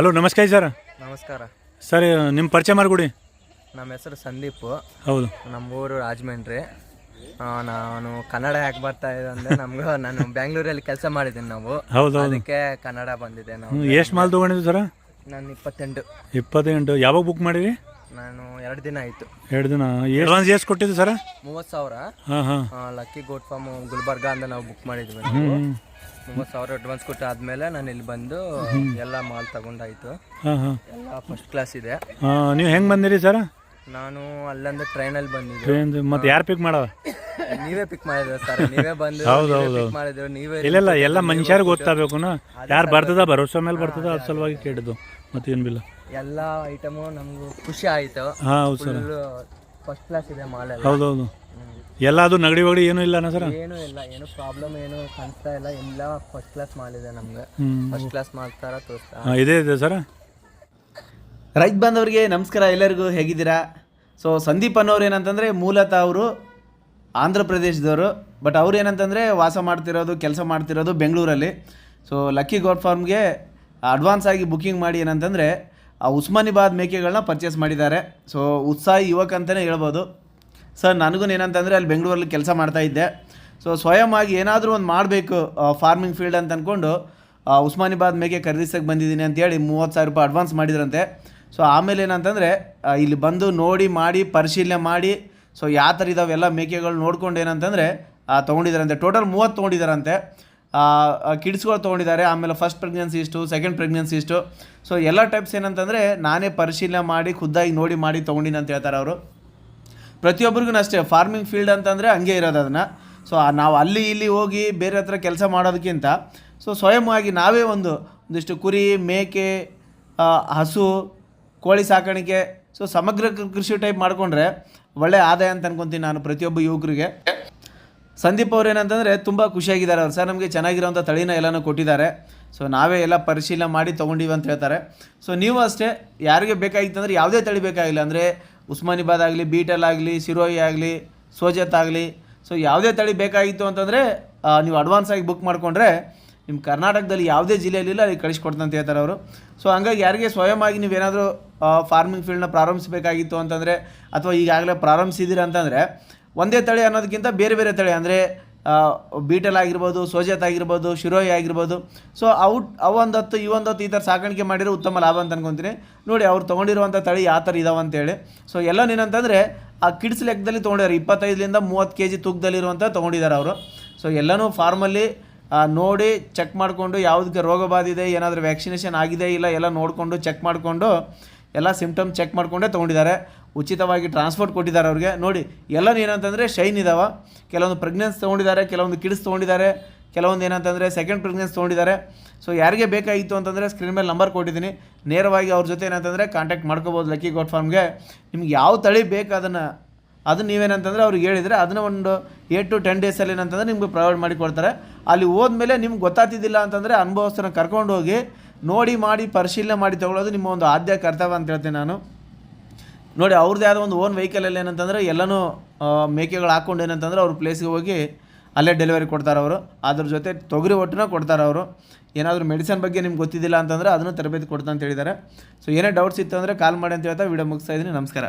Hello ನಮಸ್ಕಾರ sir. ನಮಸ್ಕಾರ. Sir ನಿಮ್ಮ ಪರಿಚಯ ಮಾಡಿಕೊಡಿ. ನಮ್ಮ ಹೆಸರು ಸಂದೀಪ್. ಹೌದು. ನಮ್ಮ ಊರು ರಾಜಮಂಡ್ರಿ. ಆ, ನಾನು ಕನ್ನಡ ಯಾಕೆ ಬರ್ತಾ ಇದೆ ಅಂದ್ರೆ ನಮ್ಗೆ ನಾನು ಬ್ಯಾಂಗ್ಳೂರಲ್ಲಿ ಕೆಲಸ ಮಾಡಿದ್ದೀನಿ ನಾವು. ಹೌದು ಹೌದು. ಅದಕ್ಕೆ ಕನ್ನಡ ಬಂದಿದೆ ನಾವು. ಎಷ್ಟು ಮಾಲ್ ತಗೊಂಡಿದ್ದೀವಿ ಸರ್? ನಾನು ಇಪ್ಪತ್ತೆಂಟು. ಇಪ್ಪತ್ತೆಂಟು. ಯಾವಾಗ ಬುಕ್ ಮಾಡಿರಿ? ನಾನು ಎರಡು ದಿನ ಆಯಿತು. ಎರಡು ದಿನ. ಅಡ್ವಾನ್ಸ್ ಎಷ್ಟು ಕೊಟ್ಟಿದ್ದು ಸರ್? ಮೂವತ್ತು ಸಾವಿರ. ಹಾಂ ಹಾಂ. ಲಕ್ಕಿ ಗೋಟ್ ಫಾರ್ಮ್ ಗುಲ್ಬರ್ಗ ಅಂತ ನಾವು ಬುಕ್ ಮಾಡಿದ್ವಿ ನಾವು. ಮೂವತ್ತು ಸಾವಿರ ಅಡ್ವಾನ್ಸ್ ಕೊಟ್ಟು ಆದ್ಮೇಲೆ ನಾನು ಇಲ್ಲಿ ಬಂದು ಎಲ್ಲ ಮಾಲ್ ತಗೊಂಡಾಯ್ತು. ಹಾಂ ಹಾಂ. ಎಲ್ಲ ಫಸ್ಟ್ ಕ್ಲಾಸ್ ಇದೆ. ನೀವು ಹೆಂಗೆ ಬಂದಿರಿ ಸರ್? ನಾನು ಅಲ್ಲಂದ ಟ್ರೈನಲ್ಲಿ ಬಂದಿದ್ದೆ. ಟ್ರೈನ್ ಮತ್ತು ಯಾರು ಪಿಕ್ ಮಾಡವ? ನೀವೇ ಪಿಕ್ ಮಾಡಿದ್ರೆ ಸರ್ ನೀವೇ ಬಂದು ಹೌದು, ನೀವೇ ಹೌದು, pick ಮಾಡಿದ್ರು ನೀವೇ ಇಲ್ಲ ಇಲ್ಲ ಎಲ್ಲ ಮನುಷ್ಯರಿಗೆ ಗೊತ್ತಾಗಬೇಕು ಯಾರು ಬರ್ತದ ಭರೋಸೆ ಮೇಲೆ ಬರ್ತದ ಅದ್ರ ಸಲುವಾಗಿ ಕೇಳಿದ್ದು ಮತ್ತೇನು ಬಿಲ್ಲ? ಎಲ್ಲ ಐಟಮು ನಮಗೂ ಖುಷಿ ಆಯಿತು. ಹಾಂ ಹೌದು ಸರ್. ಫಸ್ಟ್ ಕ್ಲಾಸ್ ಇದೆ ಮಾಲ್ ಎಲ್ಲ ಹೌದು ಹೌದು ಎಲ್ಲ ಅದು ನಗಡಿ ಒಗಡಿ ಏನೂ ಇಲ್ಲ ಸರ್? ಏನು ಇಲ್ಲ ಏನು ಪ್ರಾಬ್ಲಮ್ ಏನು ಕಾಣಿಸ್ತಾ ಇಲ್ಲ. ಎಲ್ಲ ಫಸ್ಟ್ ಕ್ಲಾಸ್ ಮಾಲ್ ಇದೆ ನಮ್ಗೆ. ಹ್ಞೂ ಫಸ್ಟ್ ಕ್ಲಾಸ್ ಮಾಲ್ ತರ ತೋರಿಸ್ತಾ ಹಾಂ ಇದೇ ಇದೆ ಸರ್. ರೈತ ಬಾಂಧವರಿಗೆ ನಮಸ್ಕಾರ. ಎಲ್ಲರಿಗೂ ಹೇಗಿದ್ದೀರಾ? ಸೊ ಸಂದೀಪ್ ಅನ್ನೋರು ಏನಂತಂದರೆ ಮೂಲತಃ ಅವರು ಆಂಧ್ರ ಪ್ರದೇಶದವರು. ಬಟ್ ಅವ್ರು ಏನಂತಂದರೆ ವಾಸ ಮಾಡ್ತಿರೋದು ಕೆಲಸ ಮಾಡ್ತಿರೋದು ಬೆಂಗಳೂರಲ್ಲಿ. ಸೊ ಲಕ್ಕಿ ಗೋಡ್ ಫಾರ್ಮ್ಗೆ ಅಡ್ವಾನ್ಸ್ ಆಗಿ ಬುಕ್ಕಿಂಗ್ ಮಾಡಿ ಏನಂತಂದರೆ ಆ ಉಸ್ಮಾನಿಬಾದ್ ಮೇಕೆಗಳನ್ನ ಪರ್ಚೇಸ್ ಮಾಡಿದ್ದಾರೆ. ಸೊ ಉತ್ಸಾಹಿ ಯುವಕ ಅಂತಲೇ ಹೇಳ್ಬೋದು. ಸರ್ ನನಗೂ ಏನಂತಂದರೆ ಅಲ್ಲಿ ಬೆಂಗಳೂರಲ್ಲಿ ಕೆಲಸ ಮಾಡ್ತಾ ಇದ್ದೆ. ಸೊ ಸ್ವಯಂ ಆಗಿ ಏನಾದರೂ ಒಂದು ಮಾಡಬೇಕು ಫಾರ್ಮಿಂಗ್ ಫೀಲ್ಡ್ ಅಂತ ಅಂದ್ಕೊಂಡು ಉಸ್ಮಾನಿಬಾದ್ ಮೇಕೆ ಖರೀದಿಸಕ್ಕೆ ಬಂದಿದ್ದೀನಿ ಅಂತೇಳಿ ಮೂವತ್ತು ಸಾವಿರ ರೂಪಾಯಿ ಅಡ್ವಾನ್ಸ್ ಮಾಡಿದ್ರಂತೆ. ಸೊ ಆಮೇಲೆ ಏನಂತಂದರೆ ಇಲ್ಲಿ ಬಂದು ನೋಡಿ, ಮಾಡಿ, ಪರಿಶೀಲನೆ ಮಾಡಿ ಸೊ ಯಾವ ಥರ ಇದಾವೆಲ್ಲ ಮೇಕೆಗಳು ನೋಡ್ಕೊಂಡು ಏನಂತಂದರೆ ತೊಗೊಂಡಿದ್ದಾರಂತೆ. ಟೋಟಲ್ ಮೂವತ್ತು ತೊಗೊಂಡಿದ್ದಾರಂತೆ. ಕಿಡ್ಸ್ಗಳು ತೊಗೊಂಡಿದ್ದಾರೆ. ಆಮೇಲೆ ಫಸ್ಟ್ ಪ್ರೆಗ್ನೆನ್ಸಿ ಇಷ್ಟು ಸೆಕೆಂಡ್ ಪ್ರೆಗ್ನೆನ್ಸಿ ಇಷ್ಟು. ಸೊ ಎಲ್ಲ ಟೈಪ್ಸ್ ಏನಂತಂದರೆ ನಾನೇ ಪರಿಶೀಲನೆ ಮಾಡಿ, ಖುದ್ದಾಗಿ ನೋಡಿ ಮಾಡಿ ತೊಗೊಂಡಿನಿ ಅಂತ ಹೇಳ್ತಾರೆ ಅವರು. ಪ್ರತಿಯೊಬ್ಬರಿಗೂ ಅಷ್ಟೇ ಫಾರ್ಮಿಂಗ್ ಫೀಲ್ಡ್ ಅಂತಂದರೆ ಹಂಗೆ ಇರೋದು ಅದನ್ನು. ಸೊ ನಾವು ಅಲ್ಲಿ ಇಲ್ಲಿ ಹೋಗಿ ಬೇರೆ ಹತ್ರ ಕೆಲಸ ಮಾಡೋದಕ್ಕಿಂತ ಸೊ ಸ್ವಯಂವಾಗಿ ನಾವೇ ಒಂದು, ಒಂದಿಷ್ಟು ಕುರಿ, ಮೇಕೆ ಹಸು, ಕೋಳಿ ಸಾಕಾಣಿಕೆ ಸೊ ಸಮಗ್ರ ಕೃಷಿ ಟೈಪ್ ಮಾಡಿಕೊಂಡ್ರೆ ಒಳ್ಳೆ ಆದಾಯ ಅಂತ ಅನ್ಕೊಂತೀನಿ ನಾನು ಪ್ರತಿಯೊಬ್ಬ ಯುವಕರಿಗೆ. ಸಂದೀಪ್ ಅವ್ರು ಏನಂತಂದರೆ ತುಂಬ ಖುಷಿಯಾಗಿದ್ದಾರೆ ಅವ್ರು. ಸರ್, ನಮಗೆ ಚೆನ್ನಾಗಿರೋಂಥ ತಳಿನ ಎಲ್ಲನೂ ಕೊಟ್ಟಿದ್ದಾರೆ. ಸೊ ನಾವೇ ಎಲ್ಲ ಪರಿಶೀಲನೆ ಮಾಡಿ ತೊಗೊಂಡಿವಿ ಅಂತ ಹೇಳ್ತಾರೆ. ಸೊ ನೀವು ಅಷ್ಟೇ, ಯಾರಿಗೆ ಬೇಕಾಗಿತ್ತಂದ್ರೆ ಯಾವುದೇ ತಳಿ ಬೇಕಾಗಿಲ್ಲ. ಅಂದರೆ ಉಸ್ಮಾನಿಬಾದ್ ಆಗಲಿ, ಬೀಟಲ್ ಆಗಲಿ ಸಿರೋಯಿ ಆಗಲಿ, ಸೋಜತ್ ಆಗಲಿ. ಸೊ ಯಾವುದೇ ತಳಿ ಬೇಕಾಗಿತ್ತು ಅಂತಂದರೆ ನೀವು ಅಡ್ವಾನ್ಸ್ ಆಗಿ ಬುಕ್ ಮಾಡಿಕೊಂಡ್ರೆ ನಿಮ್ಮ ಕರ್ನಾಟಕದಲ್ಲಿ ಯಾವುದೇ ಜಿಲ್ಲೆಯಲ್ಲಿಲ್ಲ ಅಲ್ಲಿ ಕಳಿಸ್ಕೊಡ್ತಂತ ಅಂತ ಹೇಳ್ತಾರೆ ಅವರು. ಸೊ ಹಂಗಾಗಿ ಯಾರಿಗೆ ಸ್ವಯಂವಾಗಿ ನೀವೇನಾದರೂ ಫಾರ್ಮಿಂಗ್ ಫೀಲ್ಡ್ನ ಪ್ರಾರಂಭಿಸಬೇಕಾಗಿತ್ತು ಅಂತಂದರೆ, ಅಥವಾ ಈಗಾಗಲೇ ಪ್ರಾರಂಭಿಸಿದ್ದೀರ ಅಂತಂದರೆ ಒಂದೇ ತಳಿ ಅನ್ನೋದಕ್ಕಿಂತ ಬೇರೆ ಬೇರೆ ತಳಿ. ಅಂದರೆ ಬೀಟಲ್ ಆಗಿರ್ಬೋದು ಸೋಜತ್ ಆಗಿರ್ಬೋದು ಶಿರೋಯಿ ಆಗಿರ್ಬೋದು. ಸೊ ಔಟ್, ಅವೊಂದೊತ್ತು ಹತ್ತು ಈ ಥರ ಸಾಕಾಣಿಕೆ ಮಾಡಿರೋ ಉತ್ತಮ ಲಾಭ ಅಂತ ಅನ್ಕೊತೀನಿ. ನೋಡಿ, ಅವ್ರು ತೊಗೊಂಡಿರುವಂಥ ತಳಿ ಯಾವ ಥರ ಇದಾವೆ ಅಂತೇಳಿ. ಸೊ ಎಲ್ಲ ಏನಂತಂದರೆ, ಆ ಕಿಡ್ಸ್ ಲೆಕ್ಕದಲ್ಲಿ ತೊಗೊಂಡಿದ್ದಾರೆ. ಇಪ್ಪತ್ತೈದರಿಂದ ಮೂವತ್ತು ಕೆ ಜಿ ತೂಕದಲ್ಲಿರುವಂಥ ತೊಗೊಂಡಿದ್ದಾರೆ ಅವರು. ಸೊ ಎಲ್ಲನೂ ಫಾರ್ಮಲ್ಲಿ ನೋಡಿ, ಚೆಕ್ ಮಾಡಿಕೊಂಡು, ಯಾವುದಕ್ಕೆ ರೋಗ ಬಾಧಿದೆ ಏನಾದರೂ ವ್ಯಾಕ್ಸಿನೇಷನ್ ಆಗಿದೆ ಇಲ್ಲ, ಎಲ್ಲ ನೋಡಿಕೊಂಡು, ಚೆಕ್ ಮಾಡಿಕೊಂಡು ಎಲ್ಲ ಸಿಮ್ಟಮ್ ಚೆಕ್ ಮಾಡಿಕೊಂಡೇ ತೊಗೊಂಡಿದ್ದಾರೆ. ಉಚಿತವಾಗಿ ಟ್ರಾನ್ಸ್ಪೋರ್ಟ್ ಕೊಟ್ಟಿದ್ದಾರೆ ಅವ್ರಿಗೆ. ನೋಡಿ ಎಲ್ಲ ಏನಂತಂದರೆ ಶೈನ್ ಇದಾವೆ. ಕೆಲವೊಂದು ಪ್ರೆಗ್ನೆನ್ಸ್ ತೊಗೊಂಡಿದ್ದಾರೆ, ಕೆಲವೊಂದು ಕಿಡ್ಸ್ ತೊಗೊಂಡಿದ್ದಾರೆ, ಕೆಲವೊಂದು ಏನಂತಂದರೆ ಸೆಕೆಂಡ್ ಪ್ರೆಗ್ನೆನ್ಸ್ ತೊಗೊಂಡಿದ್ದಾರೆ. ಸೊ ಯಾರಿಗೆ ಬೇಕಾಗಿತ್ತು ಅಂತಂದರೆ ಸ್ಕ್ರೀನ್ ಮೇಲೆ ನಂಬರ್ ಕೊಟ್ಟಿದ್ದೀನಿ. ನೇರವಾಗಿ ಅವ್ರ ಜೊತೆ ಏನಂತಂದರೆ ಕಾಂಟ್ಯಾಕ್ಟ್ ಮಾಡ್ಕೋಬೋದು ಲಕ್ಕಿ ಗೋಟ್ ಫಾರ್ಮ್ಗೆ. ನಿಮ್ಗೆ ಯಾವ ತಳಿ ಬೇಕು ಅದನ್ನು ಅದು ನೀವೇನಂತಂದರೆ ಅವ್ರಿಗೆ ಹೇಳಿದರೆ ಅದನ್ನ ಒಂದು ಏಟ್ ಟು ಟೆನ್ ಡೇಸಲ್ಲಿ ಏನಂತಂದರೆ ನಿಮ್ಗೆ ಪ್ರೊವೈಡ್ ಮಾಡಿ ಕೊಡ್ತಾರೆ. ಅಲ್ಲಿ ಹೋದ್ಮೇಲೆ ನಿಮ್ಗೆ ಗೊತ್ತಾಗ್ತಿದ್ದಿಲ್ಲ ಅಂತಂದರೆ ಅನುಭವಸ್ಥರನ್ನ ಕರ್ಕೊಂಡು ಹೋಗಿ ನೋಡಿ ಮಾಡಿ ಪರಿಶೀಲನೆ ಮಾಡಿ ತೊಗೊಳ್ಳೋದು ನಿಮ್ಮ ಒಂದು ಆದ್ಯ ಕರ್ತವ್ಯ ಅಂತ ಹೇಳ್ತೀನಿ ನಾನು. ನೋಡಿ, ಅವ್ರದ್ದೇ ಆದ ಒಂದು ಓನ್ ವೆಹಿಕಲಲ್ಲಿ ಏನಂತಂದರೆ ಎಲ್ಲನೂ ಮೇಕೆಗಳು ಹಾಕ್ಕೊಂಡು ಏನಂತಂದ್ರೆ ಅವ್ರ ಪ್ಲೇಸ್ಗೆ ಹೋಗಿ ಅಲ್ಲೇ ಡೆಲಿವರಿ ಕೊಡ್ತಾರೆ ಅವರು. ಅದ್ರ ಜೊತೆ ತೊಗರಿ ಒಟ್ಟನ್ನ ಕೊಡ್ತಾರೆ ಅವರು. ಏನಾದರೂ ಮೆಡಿಸನ್ ಬಗ್ಗೆ ನಿಮ್ಗೆ ಗೊತ್ತಿದ್ದಿಲ್ಲ ಅಂತಂದರೆ ಅದನ್ನು ತರಬೇತಿ ಕೊಡ್ತಾ ಅಂತ ಹೇಳಿದ್ದಾರೆ. ಸೊ ಏನೇ ಡೌಟ್ಸ್ ಇತ್ತು ಅಂದರೆ ಕಾಲ್ ಮಾಡಿ ಅಂತ ಹೇಳ್ತಾ ವಿಡಿಯೋ ಮುಗಿಸ್ತಾ ಇದ್ದೀನಿ. ನಮಸ್ಕಾರ.